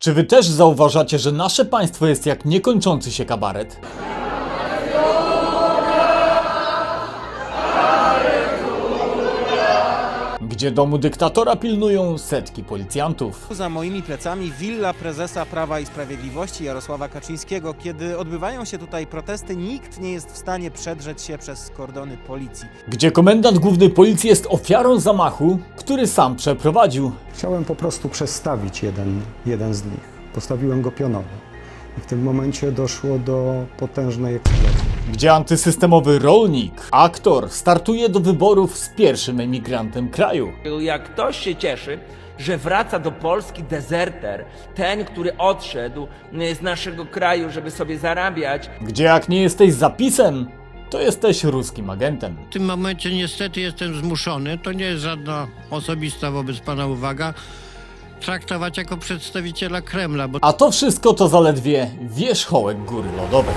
Czy wy też zauważacie, że nasze państwo jest jak niekończący się kabaret? Gdzie domu dyktatora pilnują setki policjantów. Za moimi plecami willa prezesa Prawa i Sprawiedliwości Jarosława Kaczyńskiego. Kiedy odbywają się tutaj protesty, nikt nie jest w stanie przedrzeć się przez kordony policji. Gdzie komendant główny policji jest ofiarą zamachu, który sam przeprowadził. Chciałem po prostu przestawić jeden, jeden z nich. Postawiłem go pionowo. I w tym momencie doszło do potężnej eksplozji. Gdzie antysystemowy rolnik, aktor, startuje do wyborów z pierwszym emigrantem kraju. Jak ktoś się cieszy, że wraca do Polski dezerter, ten, który odszedł y, z naszego kraju, żeby sobie zarabiać, Gdzie jak nie jesteś zapisem, to jesteś ruskim agentem. W tym momencie niestety jestem zmuszony, to nie jest żadna osobista wobec pana uwaga, traktować jako przedstawiciela Kremla, bo A to wszystko to zaledwie wierzchołek góry lodowej.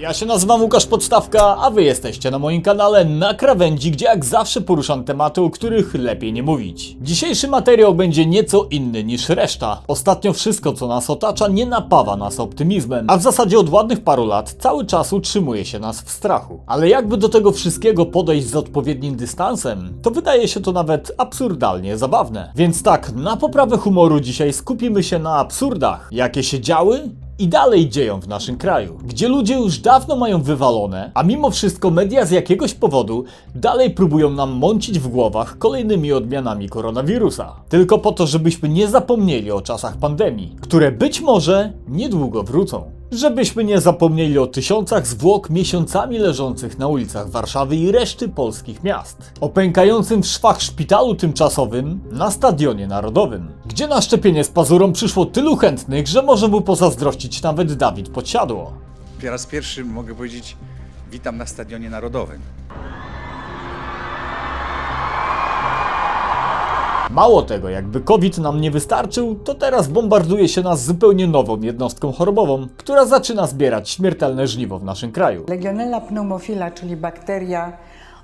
Ja się nazywam Łukasz Podstawka, a wy jesteście na moim kanale na krawędzi, gdzie jak zawsze poruszam tematy, o których lepiej nie mówić. Dzisiejszy materiał będzie nieco inny niż reszta. Ostatnio wszystko, co nas otacza, nie napawa nas optymizmem, a w zasadzie od ładnych paru lat cały czas utrzymuje się nas w strachu. Ale jakby do tego wszystkiego podejść z odpowiednim dystansem, to wydaje się to nawet absurdalnie zabawne. Więc tak, na poprawę humoru dzisiaj skupimy się na absurdach, jakie się działy i dalej dzieją w naszym kraju, gdzie ludzie już dawno mają wywalone, a mimo wszystko media z jakiegoś powodu dalej próbują nam mącić w głowach kolejnymi odmianami koronawirusa. Tylko po to, żebyśmy nie zapomnieli o czasach pandemii, które być może niedługo wrócą. Żebyśmy nie zapomnieli o tysiącach zwłok miesiącami leżących na ulicach Warszawy i reszty polskich miast. O pękającym w szwach szpitalu tymczasowym na Stadionie Narodowym, gdzie na szczepienie z pazurą przyszło tylu chętnych, że może mu pozazdrościć nawet Dawid Podsiadło. Po raz pierwszy mogę powiedzieć witam na Stadionie Narodowym. Mało tego, jakby COVID nam nie wystarczył, to teraz bombarduje się nas zupełnie nową jednostką chorobową, która zaczyna zbierać śmiertelne żniwo w naszym kraju. Legionella pneumofila, czyli bakteria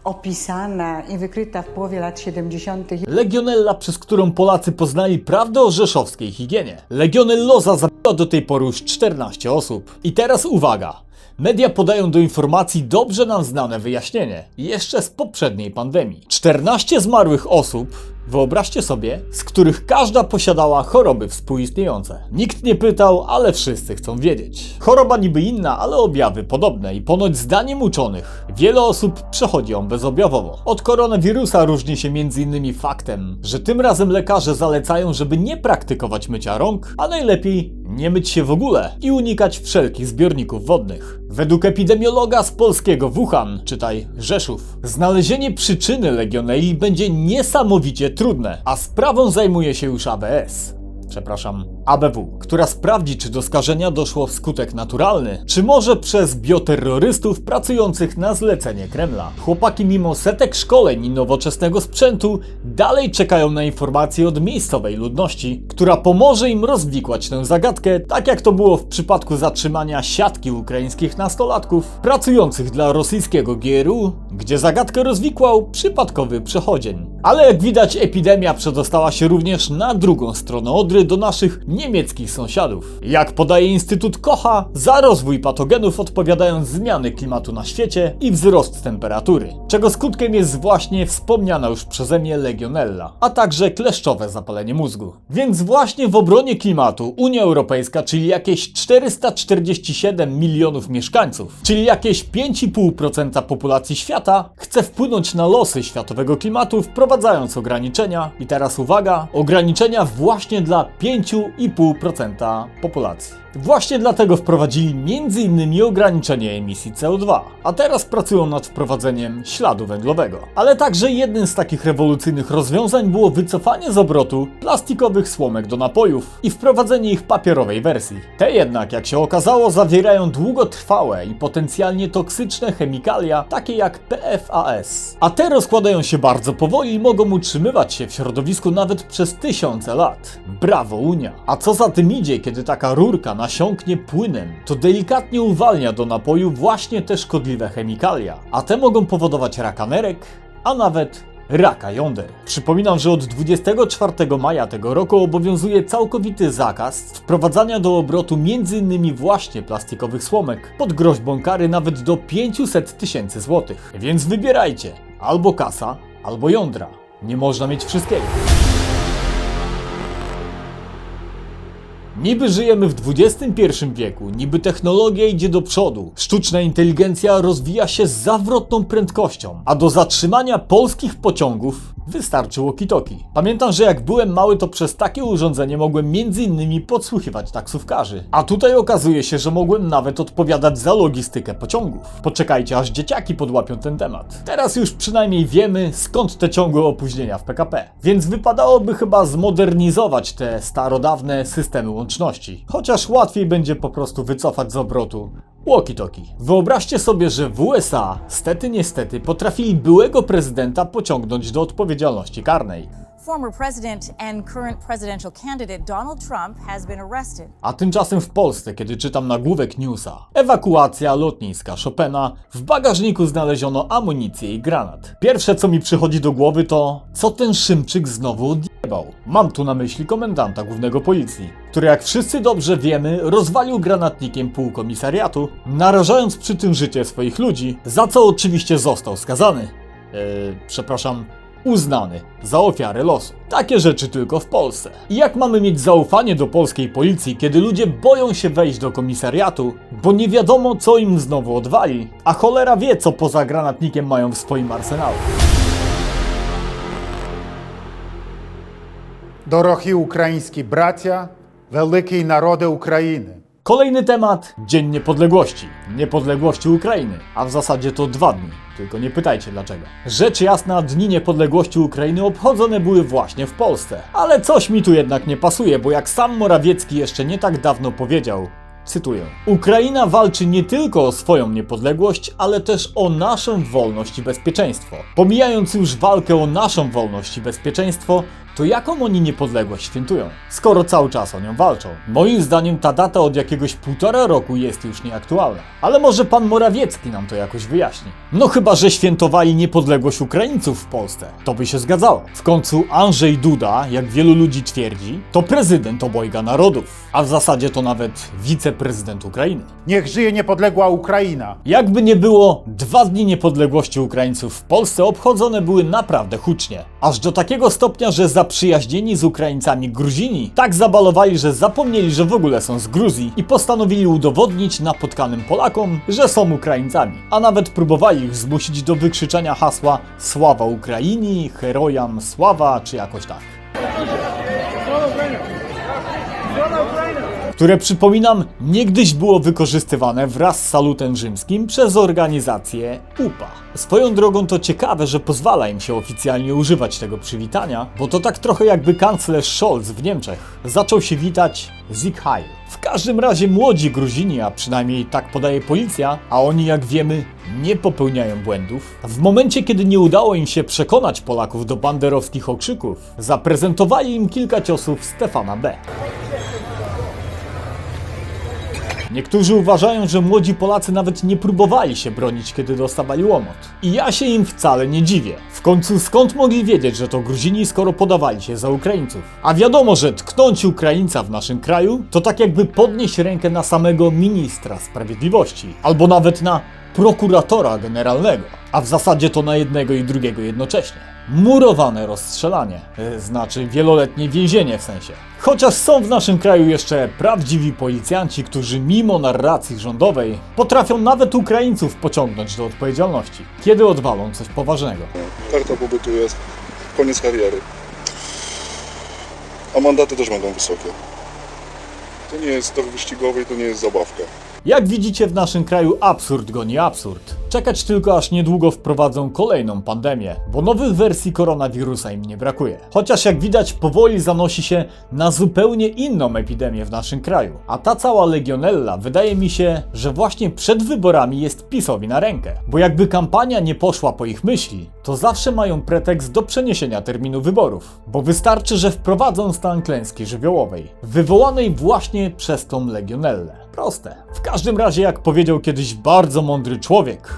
opisana i wykryta w połowie lat 70. Legionella, przez którą Polacy poznali prawdę o rzeszowskiej higienie. Legionelloza zabiła do tej pory już 14 osób. I teraz uwaga! Media podają do informacji dobrze nam znane wyjaśnienie, jeszcze z poprzedniej pandemii. 14 zmarłych osób, wyobraźcie sobie, z których każda posiadała choroby współistniejące. Nikt nie pytał, ale wszyscy chcą wiedzieć. Choroba niby inna, ale objawy podobne i ponoć zdaniem uczonych wiele osób przechodzi ją bezobjawowo. Od koronawirusa różni się m.in. faktem, że tym razem lekarze zalecają, żeby nie praktykować mycia rąk, a najlepiej nie myć się w ogóle i unikać wszelkich zbiorników wodnych. Według epidemiologa z polskiego Wuhan, czytaj Rzeszów, znalezienie przyczyny legioneli będzie niesamowicie trudne, a sprawą zajmuje się już ABS. Przepraszam, ABW, która sprawdzi, czy do skażenia doszło wskutek naturalny, czy może przez bioterrorystów pracujących na zlecenie Kremla. Chłopaki, mimo setek szkoleń i nowoczesnego sprzętu, dalej czekają na informacje od miejscowej ludności, która pomoże im rozwikłać tę zagadkę, tak jak to było w przypadku zatrzymania siatki ukraińskich nastolatków pracujących dla rosyjskiego GRU, gdzie zagadkę rozwikłał przypadkowy przechodzień. Ale jak widać, epidemia przedostała się również na drugą stronę Odry do naszych niemieckich sąsiadów. Jak podaje Instytut Kocha, za rozwój patogenów odpowiadają zmiany klimatu na świecie i wzrost temperatury, czego skutkiem jest właśnie wspomniana już przeze mnie legionella, a także kleszczowe zapalenie mózgu. Więc właśnie w obronie klimatu Unia Europejska, czyli jakieś 447 milionów mieszkańców, czyli jakieś 5,5% populacji świata, chce wpłynąć na losy światowego klimatu, wprowadzając ograniczenia. I teraz uwaga, ograniczenia właśnie dla 5,5% populacji. Właśnie dlatego wprowadzili m.in. ograniczenie emisji CO2, a teraz pracują nad wprowadzeniem śladu węglowego. Ale także jednym z takich rewolucyjnych rozwiązań było wycofanie z obrotu plastikowych słomek do napojów i wprowadzenie ich papierowej wersji. Te jednak, jak się okazało, zawierają długotrwałe i potencjalnie toksyczne chemikalia, takie jak PFAS. A te rozkładają się bardzo powoli i mogą utrzymywać się w środowisku nawet przez tysiące lat. Brawo Unia! A co za tym idzie, kiedy taka rurka nasiąknie płynem, to delikatnie uwalnia do napoju właśnie te szkodliwe chemikalia, a te mogą powodować raka nerek, a nawet raka jąder. Przypominam, że od 24 maja tego roku obowiązuje całkowity zakaz wprowadzania do obrotu m.in. właśnie plastikowych słomek pod groźbą kary nawet do 500 tysięcy złotych. Więc wybierajcie albo kasa, albo jądra. Nie można mieć wszystkiego. Niby żyjemy w XXI wieku, niby technologia idzie do przodu, sztuczna inteligencja rozwija się z zawrotną prędkością, a do zatrzymania polskich pociągów wystarczy walkie-talkie. Pamiętam, że jak byłem mały, to przez takie urządzenie mogłem m.in. podsłuchiwać taksówkarzy. A tutaj okazuje się, że mogłem nawet odpowiadać za logistykę pociągów. Poczekajcie, aż dzieciaki podłapią ten temat. Teraz już przynajmniej wiemy, skąd te ciągłe opóźnienia w PKP. Więc wypadałoby chyba zmodernizować te starodawne systemy łączności. Chociaż łatwiej będzie po prostu wycofać z obrotu walkie-talkie. Wyobraźcie sobie, że w USA, stety niestety, potrafili byłego prezydenta pociągnąć do odpowiedzialności karnej. Former president and current presidential candidate Donald Trump has been arrested. A tymczasem w Polsce, kiedy czytam nagłówek newsa, ewakuacja lotniska Chopina, w bagażniku znaleziono amunicję i granat. Pierwsze co mi przychodzi do głowy to, co ten Szymczyk znowu odjebał. Mam tu na myśli komendanta głównego policji, który jak wszyscy dobrze wiemy, rozwalił granatnikiem pół komisariatu, narażając przy tym życie swoich ludzi, za co oczywiście został skazany. Eee, przepraszam, uznany za ofiarę losu. Takie rzeczy tylko w Polsce. I jak mamy mieć zaufanie do polskiej policji, kiedy ludzie boją się wejść do komisariatu, bo nie wiadomo co im znowu odwali, a cholera wie co poza granatnikiem mają w swoim arsenale. Дорогі українські браття, великий народе України. Kolejny temat Dzień Niepodległości. Niepodległości Ukrainy. A w zasadzie to dwa dni. Tylko nie pytajcie dlaczego. Rzecz jasna, Dni Niepodległości Ukrainy obchodzone były właśnie w Polsce. Ale coś mi tu jednak nie pasuje, bo jak sam Morawiecki jeszcze nie tak dawno powiedział, Cytuję: Ukraina walczy nie tylko o swoją niepodległość, ale też o naszą wolność i bezpieczeństwo. Pomijając już walkę o naszą wolność i bezpieczeństwo, to jaką oni niepodległość świętują, skoro cały czas o nią walczą? Moim zdaniem ta data od jakiegoś półtora roku jest już nieaktualna. Ale może pan Morawiecki nam to jakoś wyjaśni. No chyba, że świętowali niepodległość Ukraińców w Polsce. To by się zgadzało. W końcu Andrzej Duda, jak wielu ludzi twierdzi, to prezydent obojga narodów. A w zasadzie to nawet wiceprezydent Ukrainy. Niech żyje niepodległa Ukraina. Jakby nie było, dwa dni niepodległości Ukraińców w Polsce obchodzone były naprawdę hucznie. Aż do takiego stopnia, że za zaprzyjaźnieni z Ukraińcami Gruzini tak zabalowali, że zapomnieli, że w ogóle są z Gruzji i postanowili udowodnić napotkanym Polakom, że są Ukraińcami. A nawet próbowali ich zmusić do wykrzyczenia hasła Sława Ukraini, Herojam Sława, czy jakoś tak. Które przypominam, niegdyś było wykorzystywane wraz z salutem rzymskim przez organizację UPA. Swoją drogą to ciekawe, że pozwala im się oficjalnie używać tego przywitania, bo to tak trochę jakby kanclerz Scholz w Niemczech zaczął się witać Sieg Heil. W każdym razie młodzi Gruzini, a przynajmniej tak podaje policja, a oni jak wiemy nie popełniają błędów, w momencie kiedy nie udało im się przekonać Polaków do banderowskich okrzyków, zaprezentowali im kilka ciosów Stefana B. Niektórzy uważają, że młodzi Polacy nawet nie próbowali się bronić, kiedy dostawali łomot. I ja się im wcale nie dziwię. W końcu skąd mogli wiedzieć, że to Gruzini, skoro podawali się za Ukraińców? A wiadomo, że tknąć Ukraińca w naszym kraju to tak jakby podnieść rękę na samego ministra sprawiedliwości, albo nawet na prokuratora generalnego, a w zasadzie to na jednego i drugiego jednocześnie. Murowane rozstrzelanie, e, znaczy wieloletnie więzienie w sensie. Chociaż są w naszym kraju jeszcze prawdziwi policjanci, którzy mimo narracji rządowej potrafią nawet Ukraińców pociągnąć do odpowiedzialności, kiedy odwalą coś poważnego. Karta pobytu jest, koniec kariery. A mandaty też będą wysokie. To nie jest tor wyścigowy to nie jest zabawka. Jak widzicie, w naszym kraju absurd goni absurd. Czekać tylko aż niedługo wprowadzą kolejną pandemię, bo nowych wersji koronawirusa im nie brakuje. Chociaż jak widać, powoli zanosi się na zupełnie inną epidemię w naszym kraju. A ta cała legionella wydaje mi się, że właśnie przed wyborami jest PiSowi na rękę. Bo jakby kampania nie poszła po ich myśli, to zawsze mają pretekst do przeniesienia terminu wyborów. Bo wystarczy, że wprowadzą stan klęski żywiołowej, wywołanej właśnie przez tą legionellę. Proste. W każdym razie, jak powiedział kiedyś bardzo mądry człowiek,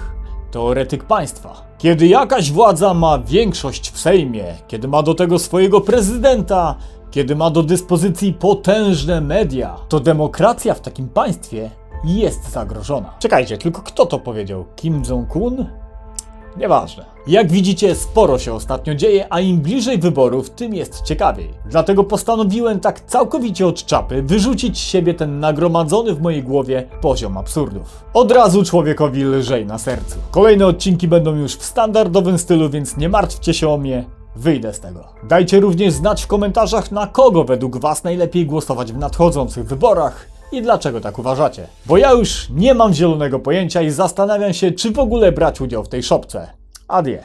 teoretyk państwa, Kiedy jakaś władza ma większość w Sejmie, kiedy ma do tego swojego prezydenta, kiedy ma do dyspozycji potężne media, to demokracja w takim państwie jest zagrożona. Czekajcie, tylko kto to powiedział? Kim Jong-un? Nieważne. Jak widzicie, sporo się ostatnio dzieje, a im bliżej wyborów, tym jest ciekawiej. Dlatego postanowiłem tak całkowicie od czapy wyrzucić z siebie ten nagromadzony w mojej głowie poziom absurdów. Od razu człowiekowi lżej na sercu. Kolejne odcinki będą już w standardowym stylu, więc nie martwcie się o mnie. Wyjdę z tego. Dajcie również znać w komentarzach, na kogo według Was najlepiej głosować w nadchodzących wyborach i dlaczego tak uważacie. Bo ja już nie mam zielonego pojęcia i zastanawiam się, czy w ogóle brać udział w tej szopce. Adie.